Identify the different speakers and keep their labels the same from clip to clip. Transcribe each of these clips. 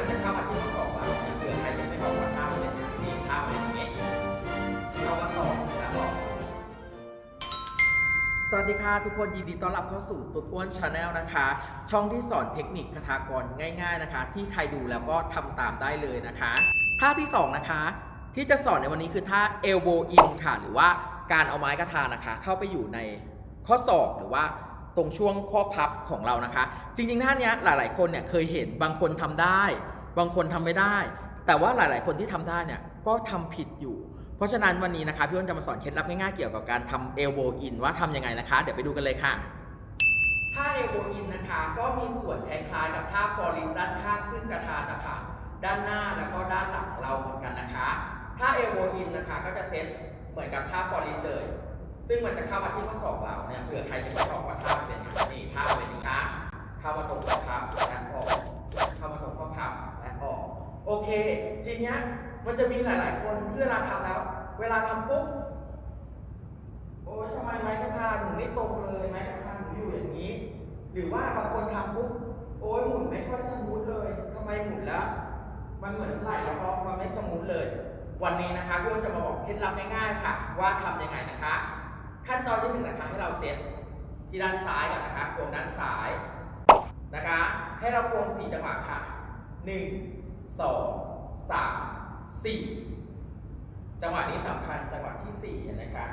Speaker 1: มันจะเข้ามาที่ข้อสอบเราเนี่ยเผื่อใครยังไม่บอกว่าท่ามันเป็นอย่างนี้ท่ามันอย่างนี้ยเรามาสอบแล้วบอก สวัสดีค่ะทุกคนยินดีต้อนรับเข้าสู่ตุ๊ดอ้วนชาแนลนะคะ ช่องที่สอนเทคนิคคาถากรง่าย ๆนะคะ ที่ใครดูแล้วก็ทำตามได้เลยนะคะท่าที่สองนะคะ ที่จะสอนในวันนี้คือท่า elbow in ค่ะ หรือว่าการเอาไม้กระทานะคะ เข้าไปอยู่ในข้อศอกหรือว่าตรงช่วงข้อพับของเรานะคะ จริงๆท่าเนี้ยหลายๆ คนเนี่ยเคยเห็นบางคนทำได้ บางคนทำไม่ได้ แต่ว่าหลาย ๆ คนที่ทำได้เนี่ยก็ทำผิดอยู่ เพราะฉะนั้นวันนี้นะคะพี่อ้นจะมาสอนเคล็ดลับง่าย ๆ เกี่ยวกับการทำ elbow in ว่าทำยังไงนะคะ เดี๋ยวไปดูกันเลยค่ะท่า elbow in นนะคะก็มีส่วนคล้ายๆกับท่า forest ด้านข้างซึ่งกระทาจะผ่านด้านหน้าแล้วก็ด้านหลังเราเหมือนกันนะคะท่า elbow in นนะคะก็จะเซตเหมือนกับท่า forest เลย ซึ่งมันจะเข้ามาที่ข้อศอกเราเนี่ยเผื่อใครจะไม่บอกว่าท่าเป็นอย่างนี้ท่าเป็นย่างนี้นะเข้ามาตรงข้อพับและออกเข้า โอเค ทีเนี้ยมันจะมีหลาย ๆ คนที่เวลาทำแล้ว เวลาทำปุ๊บโอ้ยทำไมไม้กระทาหนูไม่ตรงเลยไม้กระทาหนูอยู่อย่างนี้ หรือว่าบางคนทำปุ๊บโอ้ยหมุนไม่ค่อยสมูทเลยทำไมหมุนแล้ว มันเหมือนไหลแล้วก็มันไม่สมูทเลย วันนี้นะคะพี่อ้นจะมาบอกเคล็ดลับง่าย ๆ ค่ะ ว่าทำยังไงนะคะ ขั้นตอนที่หนึ่งนะคะให้เราเซตที่ด้านซ้ายก่อนนะคะควงด้านซ้ายนะคะ ให้เราควงสี่จังหวะค่ะหนึ่ง สองสามสี่จังหวะนี้สำคัญจังหวะที่สี่เห็นไหมคะ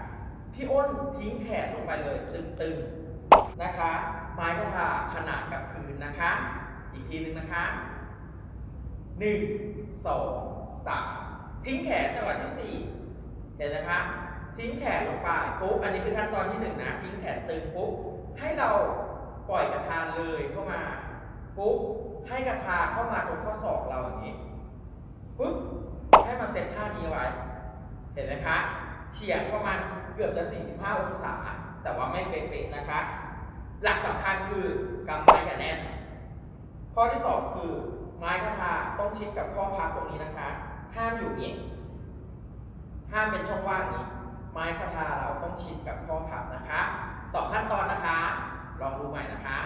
Speaker 1: พี่อ้นทิ้งแขนลงไปเลยตึงๆนะคะ ไม้กระทาขนาดกับพื้นนะคะ อีกทีหนึ่งนะคะหนึ่งสองสามทิ้งแขนจังหวะที่สี่เห็นนะคะ ทิ้งแขนลงไปปุ๊บอันนี้คือขั้นตอนที่หนึ่งนะทิ้งแขนตึงปุ๊บให้เราปล่อยกระทาเลยเข้ามา ปุ๊บให้กระทาเข้ามาตรงข้อศอกเราอย่างนี้ปุ๊บให้มาเซตท่านี้ไว้ เห็นไหมคะเฉียงประมาณเกือบจะ 45 องศา แต่ว่าไม่เป๊ะๆนะคะ หลักสำคัญคือกำไม้อย่าแน่น ข้อที่สองคือไม้กระทาต้องชิดกับข้อพับตรงนี้นะคะ ห้ามอยู่นี้ ห้ามเป็นช่องว่างนี้ ไม้คาทาเราต้องชิดกับข้อพับนะคะสองขั้นตอนนะคะ ลองดูใหม่นะคะ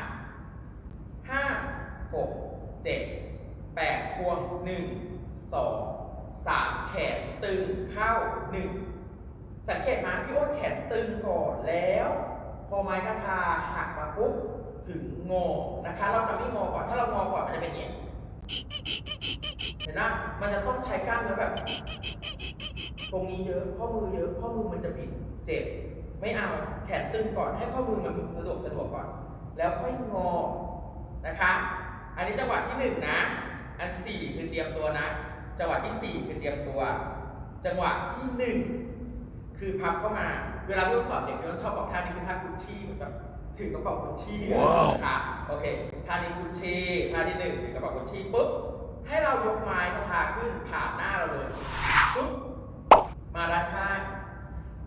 Speaker 1: ห้า หกเจ็ดแปดควงหนึ่งสองสามแขนตึงเข้าหนึ่งสังเกตไหมพี่อ้นแขนตึงก่อนแล้ว พอไม้คาทาหักมาปุ๊บถึงงอนะคะ เราจะไม่งอก่อนถ้าเรางอก่อนมันจะเป็นอย่างนี้เห็นไหมมันจะต้องใช้กล้ามเนื้อแบบ ตรงนี้เยอะข้อมือเยอะข้อมือมันจะบิดเจ็บ ไม่เอาแขนตึงก่อนให้ข้อมือมันสะดวกสะดวกก่อน แล้วค่อยงอนะคะ อันนี้จังหวะที่หนึ่งนะ อันสี่คือเตรียมตัวนะ จังหวะที่สี่คือเตรียมตัว จังหวะที่หนึ่งคือพับเข้ามา เวลาพี่ต้องสอนเด็กพี่ต้องชอบบอกท่านี้คือท่ากุชชี่เหมือนแบบถือกระเป๋ากุชชี่อะนะคะโอเค ท่านี้กุชชี่ท่าที่หนึ่งถือกระเป๋ากุชชี่ปุ๊บ ให้เรายกไม้คาทาขึ้นผ่านหน้าเราเลยปุ๊บ มาด้านข้าง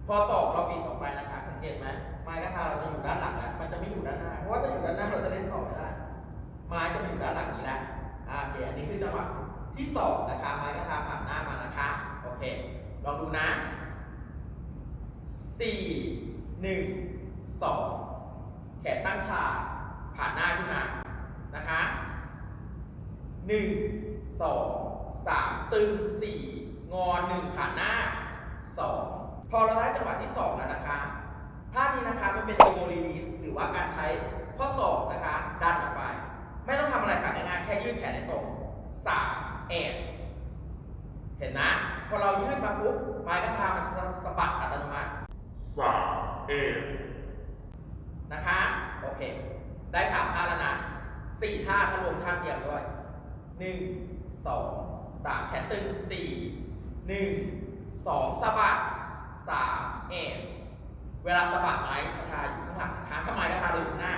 Speaker 1: พอศอกเราบิดออกไปนะคะ สังเกตไหมไม้กระทาเราจะอยู่ด้านหลังแล้วมันจะไม่อยู่ด้านหน้า เพราะว่าถ้าอยู่ด้านหน้าเราจะเล่นต่อไม่ได้ไม้จะมาอยู่ด้านหลังนี้แล้วโอเค อันนี้คือจังหวะที่สองนะคะ ไม้กระทาผ่านหน้ามานะคะ โอเค ลองดูนะสี่หนึ่งสองแขนตั้งฉากผ่านหน้าขึ้นมา นะคะหนึ่งสองสามตึงสี่งอหนึ่งผ่านหน้าสองพอเราได้จังหวะที่สองแล้วนะคะ ท่านี้นะคะ มันเป็น elbow release หรือว่าการใช้ข้อศอกนะคะ ดันออกไป ไม่ต้องทำอะไรค่ะง่ายๆแค่ยืดแขนให้ตรงสามเอ็ดเห็นนะ พอเรายืดมาปุ๊บไม้กระทามันสะบัดอัตโนมัติ
Speaker 2: สามเอ็ด
Speaker 1: นะคะ โอเค ได้สามท่าแล้วนะสี่ท่าถ้ารวมท่าเดียวด้วยหนึ่งสองสามแขนตึงสี่หนึ่งสองสะบัดสามเอ็ดเวลาสะบัดไม้คาทาอยู่ข้างหลังนะคะถ้าไม้คาทาเราอยู่ข้างหน้า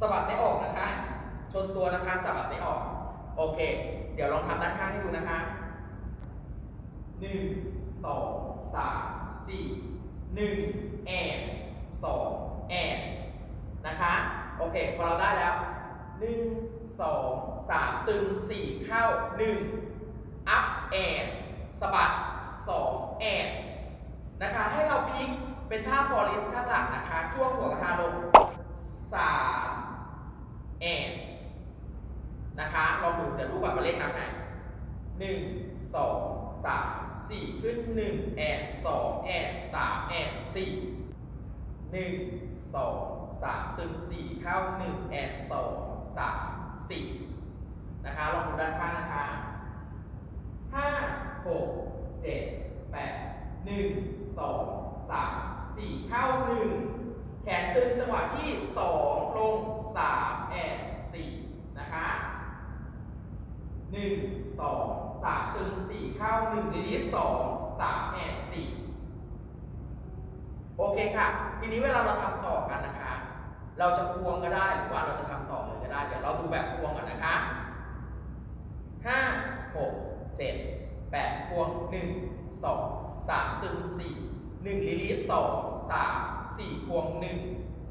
Speaker 1: สะบัดไม่ออกนะคะ ชนตัวนะคะสะบัดไม่ออก โอเค เดี๋ยวลองทำด้านข้างให้ดูนะคะหนึ่งสองสามสี่หนึ่งแอนสองแอนนะคะ โอเค พอเราได้แล้วหนึ่งสองสามตึงสี่เข้าหนึ่งอัพแอนสะบัดสองแอนนะคะ ให้เราพลิกเป็นท่าฟอร์ลิสข้างหลังนะคะ ช่วงหัวกระทาลงสามแอน นะคะลองดูเดี๋ยวดูก่อนว่าเลขนับไงหนึ่งสองสามสี่ขึ้นหนึ่งแอนสองแอนสามแอนสี่หนึ่งสองสามตึงสี่เข้าหนึ่งแอนสองสามสี่นะคะลองดูด้านข้างนะคะห้าหกเจ็ดแปดหนึ่งสองสามสี่เข้าหนึ่งแขนตึงจังหวะที่สองลงสามแอนสี่นะคะ หนึ่งสองสามตึงสี่เข้าหนึ่งดีดีสองสามแอนสี่โอเคค่ะ ทีนี้เวลาเราทำต่อกันนะคะ เราจะควงก็ได้หรือว่าเราจะทำต่อเลยก็ได้ เดี๋ยวเราดูแบบควงก่อนนะคะห้าหกเจ็ดแปดควงหนึ่งสองสามตึงสี่หนึ่งลิลิตสองสามสี่ควงหนึ่ง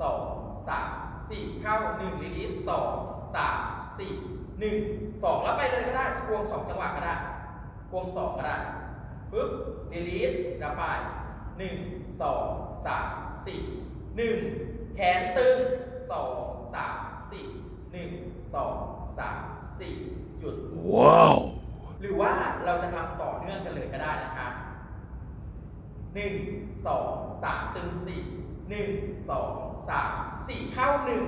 Speaker 1: สองสามสี่เข้าหนึ่งลิลิตสองสามสี่ หนึ่งสองแล้วไปเลยก็ได้ควงสองจังหวะก็ได้ควงสองก็ได้ปึ๊บลิลิตแล้วไปหนึ่งสองสามสี่หนึ่งแขนตึงสองสามสี่หนึ่งสองสามสี่หยุด
Speaker 2: Wow.
Speaker 1: หรือว่าเราจะทำต่อเนื่องกันเลยก็ได้นะคะหนึ่งสองสามตึงสี่หนึ่งสองสามสี่เข้าหนึ่ง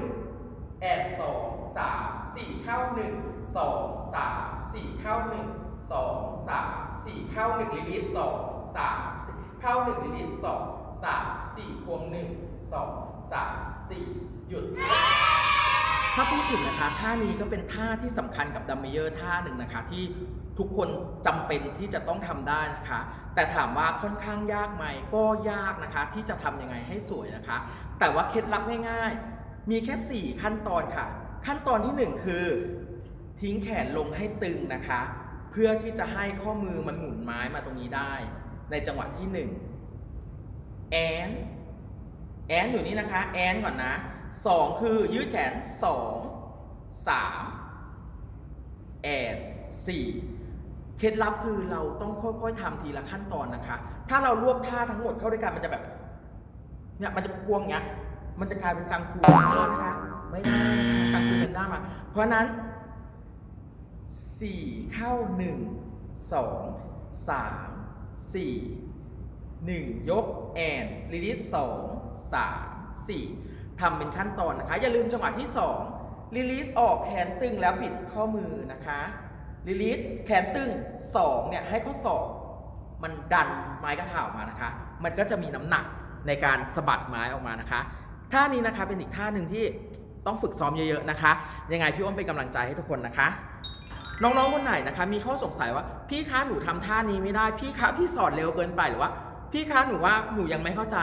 Speaker 1: แอบสองสามสี่เข้าหนึ่งสองสามสี่เข้าหนึ่งสองสามสี่เข้าหนึ่งลิลิตสองสามสี่เข้าหนึ่งลิลิตสองสามสี่ควงหนึ่งสองสามสี่หยุด ถ้าพูดถึงนะคะท่านี้ก็เป็นท่าที่สำคัญกับดัมเมเยอร์ท่าหนึ่งนะคะที่ทุกคนจำเป็นที่จะต้องทำได้นะคะ แต่ถามว่าค่อนข้างยากไหมก็ยากนะคะ ที่จะทำยังไงให้สวยนะคะ แต่ว่าเคล็ดลับง่ายๆ มีแค่ 4 ขั้นตอนค่ะ ขั้นตอนทีหนึ่1 คือ ทิ้งแขนลงให้ตึงนะคะ เพื่อที่จะให้ข้อมือมันหมุนไม้มาตรงนี้ได้ ในจังหวะที่ 1 แอนแอนอยู่นี่นะคะ แอนก่อนนะสองคือยืดแขนสองสามแอนสี่เคล็ดลับคือเราต้องค่อยๆทำทีละขั้นตอนนะคะ ถ้าเรารวบท่าทั้งหมดเข้าด้วยกันมันจะแบบเนี่ยมันจะควงอย่างเงี้ย มันจะกลายเป็นกังฟูเป็นด้านะคะ ไม่ได้นะคะกังฟูเป็นด้ามา เพราะนั้นสี่เข้าหนึ่งสองสามสี่หนึ่งยกแอนลิลิสสองสามสี่ทำเป็นขั้นตอนนะคะ อย่าลืมจังหวะที่สองลิลิสออกแขนตึงแล้วปิดข้อมือนะคะลิลิสแขนตึงสองเนี่ยให้ข้อศอกมันดันไม้กระถาออกมานะคะ มันก็จะมีน้ำหนักในการสะบัดไม้ออกมานะคะ ท่านี้นะคะเป็นอีกท่าหนึ่งที่ต้องฝึกซ้อมเยอะๆนะคะ ยังไงพี่อ้นเป็นกำลังใจให้ทุกคนนะคะ น้องๆคนไหนนะคะ มีข้อสงสัยว่าพี่คะหนูทำท่านี้ไม่ได้พี่คะพี่สอนเร็วเกินไปหรือว่า พี่คะหนูว่าหนูยังไม่เข้าใจ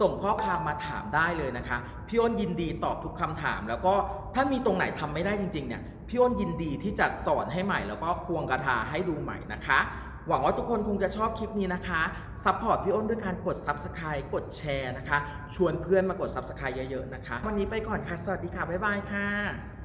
Speaker 1: ส่งข้อความมาถามได้เลยนะคะ พี่อ้นยินดีตอบทุกคำถาม แล้วก็ถ้ามีตรงไหนทำไม่ได้จริงๆเนี่ยพี่อ้นยินดีที่จะสอนให้ใหม่ แล้วก็ควงกระทาให้ดูใหม่นะคะ หวังว่าทุกคนคงจะชอบคลิปนี้นะคะซัพพอร์ตพี่อ้นด้วยการกด Subscribe กดแชร์นะคะ ชวนเพื่อนมากด Subscribe เยอะๆนะคะ วันนี้ไปก่อนค่ะ สวัสดีค่ะ บ๊ายบายค่ะ